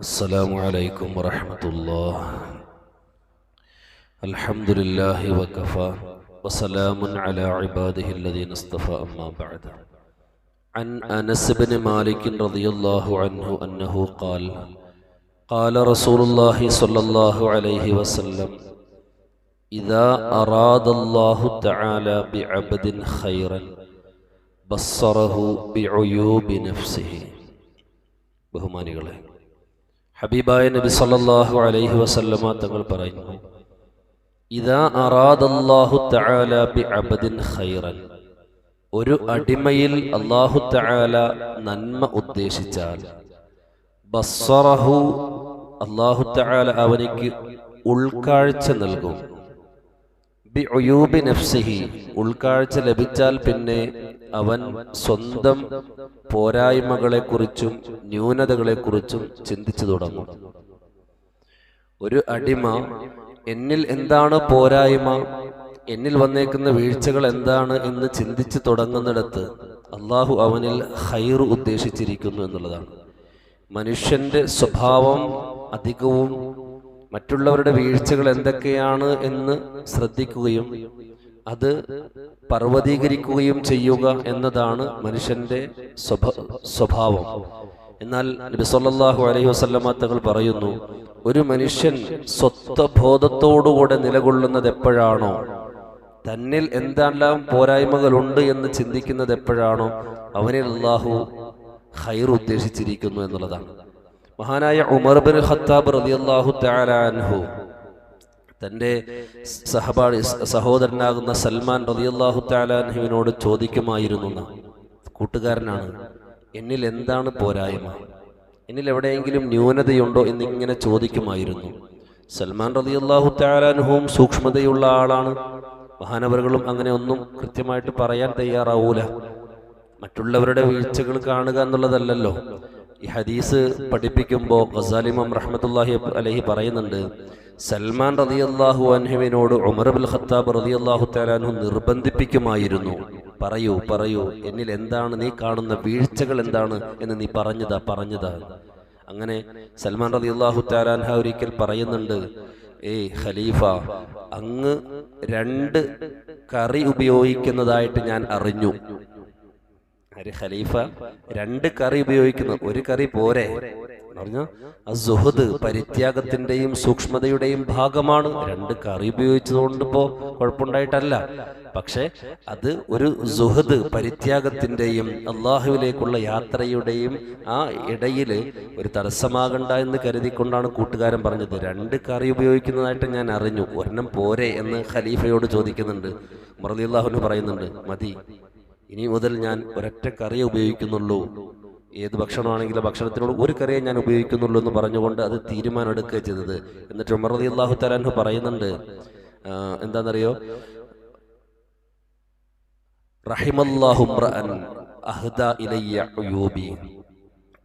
السلام عليكم ورحمة الله الحمد لله وكفى وسلام على عباده الذين اصطفى أما بعد عن أنس بن مالك رضي الله عنه أنه قال قال رسول الله صلى الله عليه وسلم إذا أراد الله تعالى بعبد خيرا بصره بعيوب نفسه بهماني غلق ഹബീബായ നബി സല്ലല്ലാഹു അലൈഹി വസല്ലമ തങ്ങൾ പറയുന്നു ഇതാ അറാദല്ലാഹു തആല ബി അബദിൻ ഖൈറൻ. ഒരു അടിമയിൽ അല്ലാഹു തആല നന്മ ഉദ്ദേശിച്ചാൽ ബസ്സറഹു അല്ലാഹു തആല അവനിക്ക് ഉൾക്കാഴ്ച നൽകും. ബി ഉയൂബി നഫ്സിഹി ഉൾക്കാഴ്ച ലഭിച്ചാൽ പിന്നെ അവൻ സ്വന്തം പോരായ്മകളെക്കുറിച്ചും ന്യൂനതകളെക്കുറിച്ചും ചിന്തിച്ചു തുടങ്ങും. ഒരു അടിമ എന്നിൽ എന്താണ് പോരായ്മ? എന്നിൽ വന്നേക്കുന്ന വീഴ്ചകൾ എന്താണ് എന്ന് ചിന്തിച്ചു തുടങ്ങുന്നിടത്ത് അള്ളാഹു അവനിൽ ഹൈർ ഉദ്ദേശിച്ചിരിക്കുന്നു എന്നുള്ളതാണ്. മനുഷ്യന്റെ സ്വഭാവം അധികവും മറ്റുള്ളവരുടെ വീഴ്ചകൾ എന്തൊക്കെയാണ് എന്ന് ശ്രദ്ധിക്കുകയും അത് പർവതീകരിക്കുകയും ചെയ്യുക എന്നതാണ് മനുഷ്യന്റെ സ്വഭാവം. എന്നാൽ നബി സല്ലല്ലാഹു അലൈഹി വസല്ലമ തങ്ങൾ പറയുന്നു ഒരു മനുഷ്യൻ സ്വത്വബോധത്തോടുകൂടെ നിലകൊള്ളുന്നത് എപ്പോഴാണോ? തന്നിൽ എന്തെല്ലാം പോരായ്മകളുണ്ട് എന്ന് ചിന്തിക്കുന്നത് എപ്പോഴാണോ? അവനിൽ അള്ളാഹു ഹൈർ ഉദ്ദേശിച്ചിരിക്കുന്നു എന്നുള്ളതാണ്. മഹാനായ ഉമർ ബിൻ ഖത്താബ് റളിയല്ലാഹു തആല അൻഹു തന്റെ സഹപാഠി സഹോദരനാകുന്ന സൽമാൻ റളിയല്ലാഹു തആല അൻഹുവിനോട് ചോദിക്കുമായിരുന്നു കൂട്ടുകാരനാണ് എന്നിൽ എന്താണ് പോരായ്മ? എന്നിൽ എവിടെയെങ്കിലും ന്യൂനതയുണ്ടോ എന്നിങ്ങനെ ചോദിക്കുമായിരുന്നു. സൽമാൻ റളിയല്ലാഹു തആല അൻഹുവും സൂക്ഷ്മതയുള്ള ആളാണ്. മഹാനവറുകളും അങ്ങനെ ഒന്നും കൃത്യമായിട്ട് പറയാൻ തയ്യാറാവൂല. മറ്റുള്ളവരുടെ വീഴ്ചകൾ കാണുക എന്നുള്ളതല്ലല്ലോ. ഈ ഹദീസ് പഠിപ്പിക്കുമ്പോൾ ഖസാലിമം റഹ്മത്തുല്ലാഹി അലഹി പറയുന്നുണ്ട് സൽമാൻ അള്ളാഹു അൻഹുവിനോട് ഉമർ ബുൽ ഖത്താബ് റതി അള്ളാഹു താലാൻഹു നിർബന്ധിപ്പിക്കുമായിരുന്നു. പറയൂ പറയൂ എന്നിൽ എന്താണ് നീ കാണുന്ന വീഴ്ചകൾ എന്താണ് എന്ന് നീ പറഞ്ഞതാ പറഞ്ഞതാ. അങ്ങനെ സൽമാൻ റതി അള്ളാഹു താലാൻഹ ഒരിക്കൽ പറയുന്നുണ്ട് ഏയ് ഖലീഫ അങ്ങ് രണ്ട് കറി ഉപയോഗിക്കുന്നതായിട്ട് ഞാൻ അറിഞ്ഞു. ഒരു ഖലീഫ രണ്ട് കറി ഉപയോഗിക്കുന്നു. ഒരു കറി പോരെ. പറഞ്ഞു? സുഹൃദ് പരിത്യാഗത്തിന്റെയും സൂക്ഷ്മതയുടെയും ഭാഗമാണ്. രണ്ട് കറി ഉപയോഗിച്ചതുകൊണ്ട് ഇപ്പോ കുഴപ്പമുണ്ടായിട്ടല്ല. പക്ഷെ അത് ഒരു സുഹദ് പരിത്യാഗത്തിന്റെയും അള്ളാഹുവിലേക്കുള്ള യാത്രയുടെയും ആ ഇടയിൽ ഒരു തടസ്സമാകണ്ട എന്ന് കരുതിക്കൊണ്ടാണ് കൂട്ടുകാരൻ പറഞ്ഞത്. രണ്ട് കറി ഉപയോഗിക്കുന്നതായിട്ട് ഞാൻ അറിഞ്ഞു. ഒരെണ്ണം പോരെ എന്ന് ഖലീഫയോട് ചോദിക്കുന്നുണ്ട്. മുറലി അള്ളാഹുവിന് പറയുന്നുണ്ട്. മതി. ഇനി മുതൽ ഞാൻ ഒരൊറ്റ കറിയെ ഉപയോഗിക്കുന്നുള്ളൂ. ഏത് ഭക്ഷണമാണെങ്കിലും ഭക്ഷണത്തിനോട് ഒരു കറിയെ ഞാൻ ഉപയോഗിക്കുന്നുള്ളൂ എന്ന് പറഞ്ഞുകൊണ്ട് അത് തീരുമാനം എടുക്കുക ചെയ്തത്. എന്നിട്ട് ഉമർ അള്ളാഹു തലാൻഹു പറയുന്നുണ്ട് എന്താണെന്നറിയോ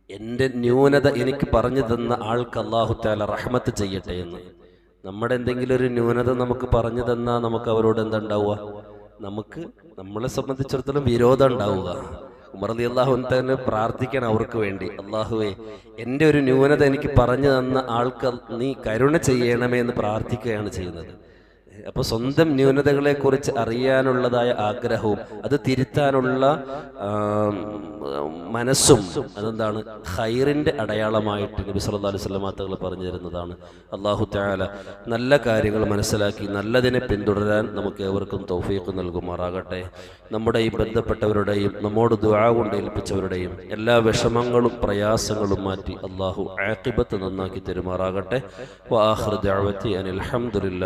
എന്റെ ന്യൂനത എനിക്ക് പറഞ്ഞു തന്ന ആൾക്ക് അള്ളാഹു താല റഹ്മത്ത് ചെയ്യട്ടെ എന്ന്. നമ്മുടെ എന്തെങ്കിലും ഒരു ന്യൂനത നമുക്ക് പറഞ്ഞു തന്നാൽ നമുക്ക് അവരോട് എന്താ ഉണ്ടാവുക? നമുക്ക് നമ്മളെ സംബന്ധിച്ചിടത്തോളം വിരോധം ഉണ്ടാവുക. ഉമർ അലി അള്ളാഹു തന്നെ പ്രാർത്ഥിക്കണം അവർക്ക് വേണ്ടി. അള്ളാഹുവെ എന്റെ ഒരു ന്യൂനത എനിക്ക് പറഞ്ഞു തന്ന ആൾക്ക് നീ കരുണ ചെയ്യണമേ എന്ന് പ്രാർത്ഥിക്കുകയാണ് ചെയ്യുന്നത്. അപ്പോൾ സ്വന്തം ന്യൂനതകളെ കുറിച്ച് അറിയാനുള്ളതായ ആഗ്രഹവും അത് തിരുത്താനുള്ള മനസ്സും അതെന്താണ്? ഹൈറിന്റെ അടയാളമായിട്ട് നബി സല്ലല്ലാഹു അലൈഹി സ്വലമാത്തകൾ പറഞ്ഞു തരുന്നതാണ്. അള്ളാഹു താല നല്ല കാര്യങ്ങൾ മനസ്സിലാക്കി നല്ലതിനെ പിന്തുടരാൻ നമുക്ക് ഏവർക്കും തൗഫീഖ് നൽകുമാറാകട്ടെ. നമ്മുടെ ഈ ബന്ധപ്പെട്ടവരുടെയും നമ്മോട് ദുആ കൊണ്ട് ഏൽപ്പിച്ചവരുടെയും എല്ലാ വിഷമങ്ങളും പ്രയാസങ്ങളും മാറ്റി അള്ളാഹു ആക്കിബത്ത് നന്നാക്കി തരുമാറാകട്ടെ. അലഹമുല്ല